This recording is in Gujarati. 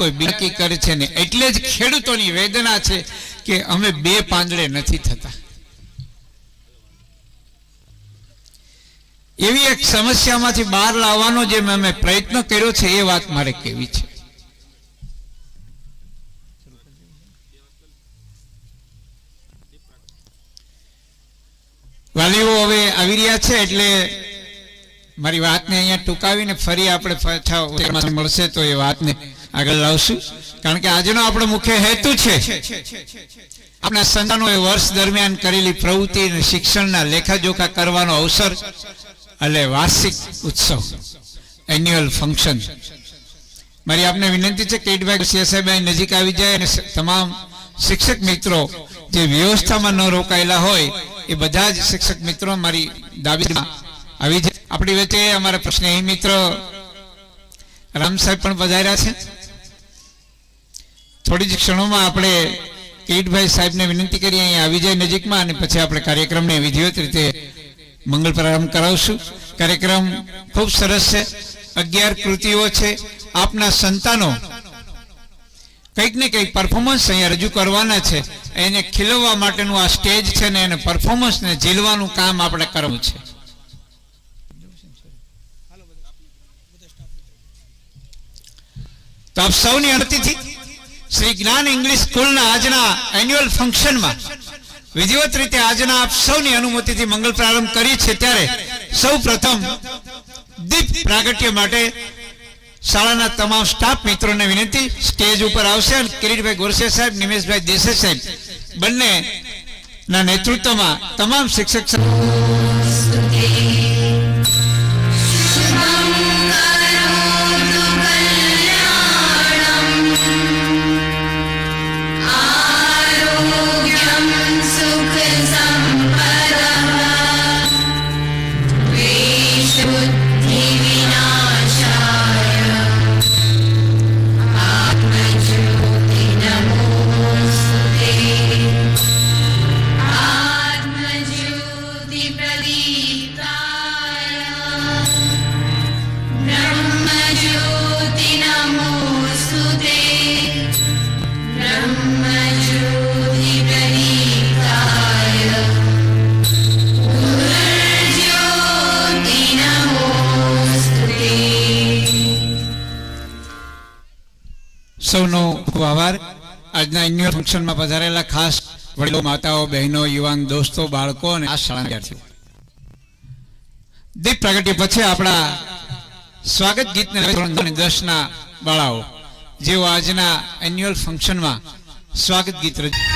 કોઈ બીકી કરે છે ને, એટલે જ ખેડૂતોની વેદના છે કે અમે બે પાંદડે નથી થતા. એવી એક સમસ્યામાંથી બહાર લાવવાનો જે મેં પ્રયત્ન કર્યો છે, એ વાત મારે કેવી છે? વાલીઓ હવે આવી રહ્યા છે, એટલે મારી વાતને અહીંયા ટૂંકાવીને ફરી આપણે પાછા મળશે તો એ વાતને આગળ લાવશું. કારણ કે આજનો આપણો મુખ્ય હેતુ છે આપણા સંતાનોએ વર્ષ દરમિયાન કરેલી પ્રવૃત્તિ અને શિક્ષણના લેખાજોખા કરવાનો અવસર એટલે વાર્ષિક ઉત્સવ એન્યુઅલ ફંક્શન મારી આપને વિનંતી છે કે ઈટભાઈ સીએસઆઈ નજીક આવી જાય અને તમામ શિક્ષક મિત્રો જે વ્યવસ્થામાં ન રોકાયેલા હોય એ બધા જ શિક્ષક મિત્રો મારી દાબીમાં આવી જાય. આપણી વચ્ચે અમારા પ્રશ્ન મિત્ર રામ સાહેબ પણ પધાર્યા છે. થોડી જ ક્ષણોમાં આપણે કિરીટભાઈ સાહેબને વિનંતી કરી અહીંયા આવી જાય નજીકમાં અને પછી આપણે કાર્યક્રમને વિધિવત રીતે મંગળ પ્રારંભ કરાવશું. કાર્યક્રમ ખૂબ સરસ છે, અગિયાર કૃતિઓ છે. આપના સંતાનો કંઈક ને કંઈક પરફોર્મન્સ અહીંયા રજૂ કરવાના છે. એને ખીલવવા માટેનું આ સ્ટેજ છે ને એને પરફોર્મન્સને ઝીલવાનું કામ આપણે કરવું છે. તો આપ સૌની અનુમતિથી શ્રી જ્ઞાન ઇંગ્લિશ સ્કૂલના આજના એન્યુઅલ ફંક્શનમાં વિધિવત રીતે આજના આપ સૌની અનુમતિથી મંગલ પ્રારંભ કરી છે ત્યારે સૌ પ્રથમ દીપ પ્રાગટ્ય માટે શાળાના તમામ સ્ટાફ મિત્રોને વિનંતી, સ્ટેજ ઉપર આવશે અને કિરીટભાઈ ગોરસે સાહેબ, નિમેશભાઈ દેસાઈ સાહેબ બંને ના નેતૃત્વમાં તમામ શિક્ષક સૌનો ખૂબ આભાર. આજના એન્યુઅલ ફંક્શનમાં પધારેલા ખાસ વડીલો, માતાઓ, બહેનો, યુવાન, દોસ્તો, બાળકો અને આ શાળા વિદ્યાર્થીઓ. દીપ પ્રગટ્ય પછી આપણા સ્વાગત ગીતને દસના બાળાઓ, જેઓ આજના એન્યુઅલ ફંક્શનમાં સ્વાગત ગીત રજૂ